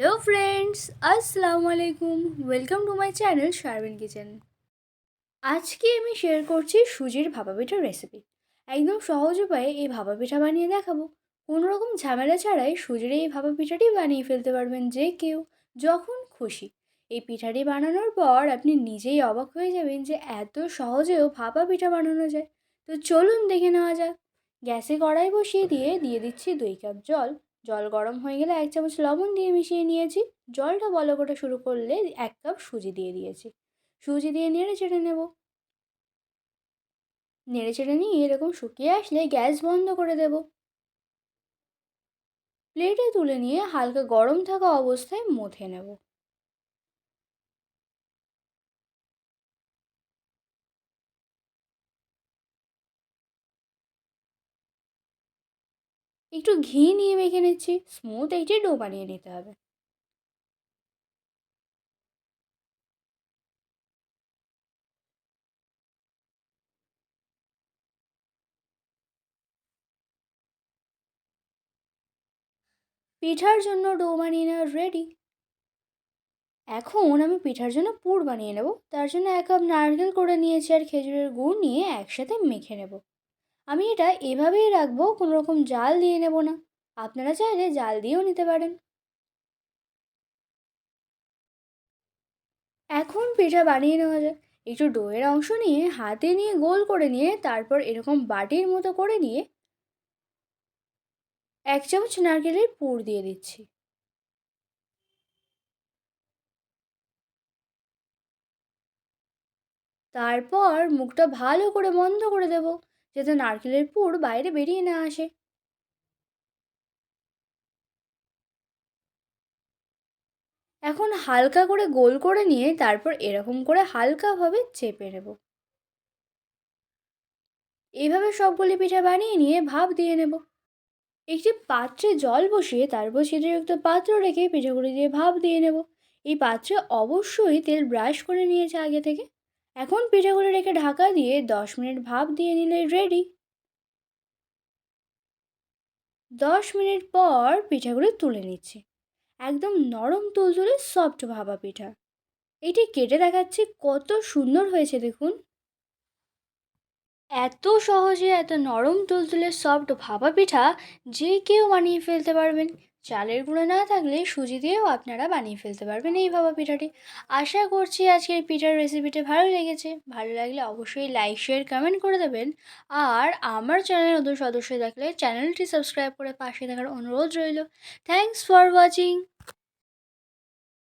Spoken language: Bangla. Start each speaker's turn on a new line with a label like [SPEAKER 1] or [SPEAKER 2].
[SPEAKER 1] হ্যালো ফ্রেন্ডস, আসসালামু আলাইকুম। Welcome to my channel Sharbin kitchen আজকে আমি শেয়ার করছি সুজির ভাপা পিঠার রেসিপি একদম সহজ উপায়ে এই ভাপা পিঠা বানিয়ে দেখাবো। কোনো রকম ঝামেলা ছাড়াই সুজির এই ভাপা পিঠাটি বানিয়ে ফেলতে পারবেন যে কেউ, যখন খুশি। এই পিঠাটি বানানোর পর আপনি নিজেই অবাক হয়ে যাবেন যে এত সহজেও ভাপা পিঠা বানানো যায়। তো চলুন দেখে নেওয়া যাক। গ্যাসে কড়াই বসিয়ে দিয়ে দিয়ে দিচ্ছি দুই কাপ জল। জল গরম হয়ে গেলে এক চামচ লবণ দিয়ে মিশিয়ে নিয়েছি। জলটা বলক ওঠা শুরু করলে এক কাপ সুজি দিয়ে দিয়েছি। সুজি দিয়ে নেড়ে চেড়ে নেব। নেড়ে চেড়ে নিয়ে এরকম শুকিয়ে আসলে গ্যাস বন্ধ করে দেব। প্লেটে তুলে নিয়ে হালকা গরম থাকা অবস্থায় মথে নেব। একটু ঘি নিয়ে মেখে নিচ্ছি। স্মুথ এইটি ডো বানিয়ে নিতে হবে। পিঠার জন্য ডো বানিয়ে নেওয়া রেডি এখন আমি পিঠার জন্য পুর বানিয়ে নেব। তার জন্য এক কাপ নারকেল করে নিয়েছি আর খেজুরের গুড় নিয়ে একসাথে মেখে নেব। আমি এটা এভাবেই রাখব কোনো রকম জাল দিয়ে নেব না। আপনারা চাইলে জাল দিয়েও নিতে পারেন। এখন পিঠা বানিয়ে নেওয়া যায় একটু ডোয়ের অংশ নিয়ে, হাতে নিয়ে গোল করে নিয়ে, তারপর এরকম বাটির মতো করে নিয়ে এক চামচ নারকেলের পুর দিয়ে দিচ্ছি। তারপর মুখটা ভালো করে বন্ধ করে দেব। যাতে নারকেলের পুর বাইরে বেরিয়ে না আসে। এখন হালকা করে গোল করে নিয়ে তারপর এরকম করে হালকাভাবে চেপে নেব। এইভাবে সবগুলি পিঠা বানিয়ে নিয়ে ভাপ দিয়ে নেব। একটি পাত্রে জল বসিয়ে তারপর ছিদ্রযুক্ত পাত্র রেখে পিঠাগুলি দিয়ে ভাপ দিয়ে নেব। এই পাত্রে অবশ্যই তেল ব্রাশ করে নিয়েছে আগে থেকে। এখন পিঠাগুলো রেখে ঢাকা দিয়ে দশ মিনিট ভাপ দিয়ে নিলে রেডি দশ মিনিট পর পিঠাগুলো তুলে নিচ্ছি। একদম নরম তুলতুলে সফট ভাবা পিঠা। এটি কেটে দেখাচ্ছি কত সুন্দর হয়েছে দেখুন। এত সহজে এত নরম তুলতুলে সফট ভাপা পিঠা যে কেউ বানিয়ে ফেলতে পারবেন। চালের গুঁড়ো না থাকলে সুজি দিয়েও আপনারা বানিয়ে ফেলতে পারবেন এই ভাবা পিঠাটি। আশা করছি আজকের পিঠার রেসিপিটা ভালো লেগেছে। ভালো লাগলে অবশ্যই লাইক শেয়ার কমেন্ট করে দেবেন। আর আমার চ্যানেল নতুন সদস্য থাকলে চ্যানেলটি সাবস্ক্রাইব করে পাশে থাকার অনুরোধ রইল। Thanks for watching